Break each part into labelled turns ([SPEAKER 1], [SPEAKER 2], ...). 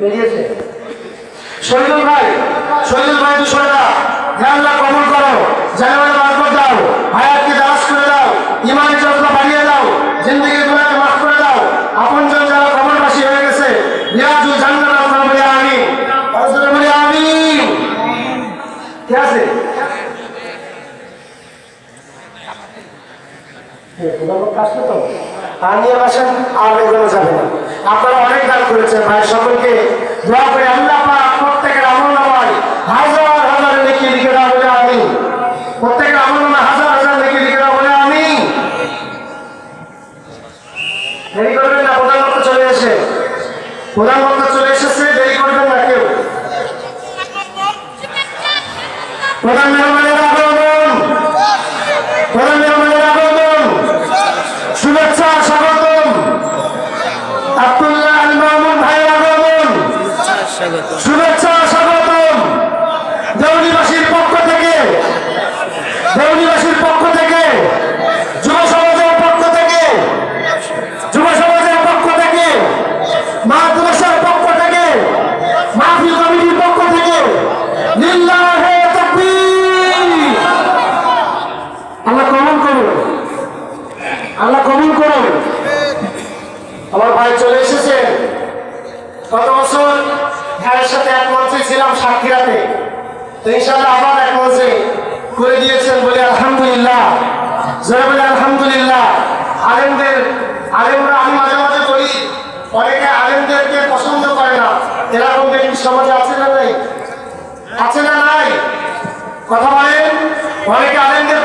[SPEAKER 1] বেরিয়েছে। শহীদুল ভাই শহীদুল ভাই দুশোরে দাও। হ্যাঁ আল্লাহ কবুল করো। জানাবার মারফত দাও। হায়াতকে দাস করে দাও। ইমানের যত্ন বাড়িয়ে দাও। জিন্দগি গুলাকে মাফ করে দাও। আপনজন যারা কবরবাসী হয়ে গেছে রিয়াজুল জান্নাত বলে আমি বলে আমি ঠিক আছে? আর নিয়ে আসেন আর এগুলো যাবে না। আপনারা অনেক দান করেছেন, ভাই, সকলকে দোয়া করে আল্লাহ প্রত্যেকের আমল নামায় হাজার হাজার লিখে লিখে না বলে আমি প্রত্যেকের আমল নামায় হাজার হাজার লিখে লিখে না বলে আমি দেরি করবেন না প্রধানমন্ত্রী চলে এসে। প্রধানমন্ত্রী চলে এসেছে, দেরি করবেন না কেউ। প্রধান মেহমান কবুল করুন। আমার ভাই চলে এসেছে। গত বছর ভাইয়ের সাথে এক মঞ্চে ছিলাম সাতক্ষীরাতে তো ইনশাল্লাহ আবার এক মঞ্চে করে দিয়েছেন বলে আলহামদুলিল্লাহ। জয় বলে আলহামদুলিল্লাহ। আলেমদের আলেমরা আমি মাঝে মাঝে করি অনেকে আলেমদেরকে পছন্দ করে না। এরকম ব্যক্তি সমাজে আছে না নাই? আছে না নাই? কথা বলেন। অনেকে আলেমদের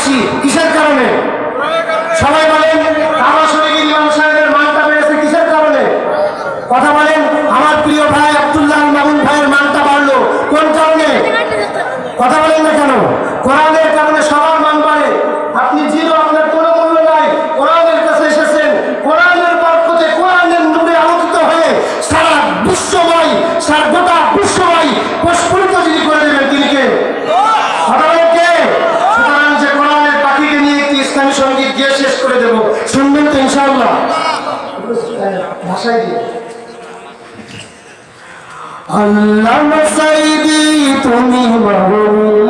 [SPEAKER 1] আসি কিসের কারণে? সবাই বলেন করে দেব। শুনবেন তো ইনশাআল্লাহ। ভাষায় আল্লাহ তুমি মহল্লা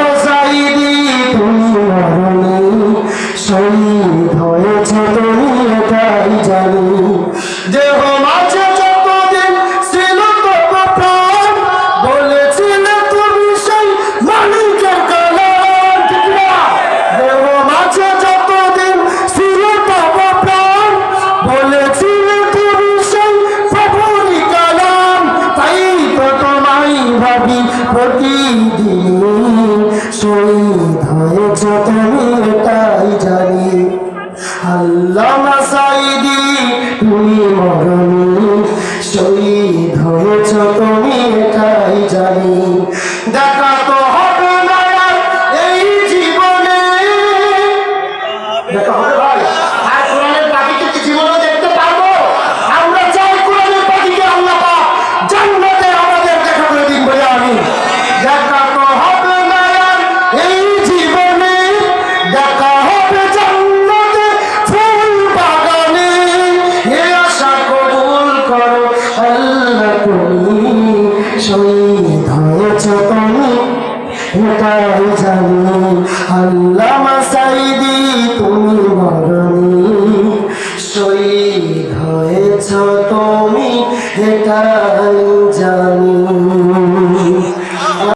[SPEAKER 1] তুমি মরণী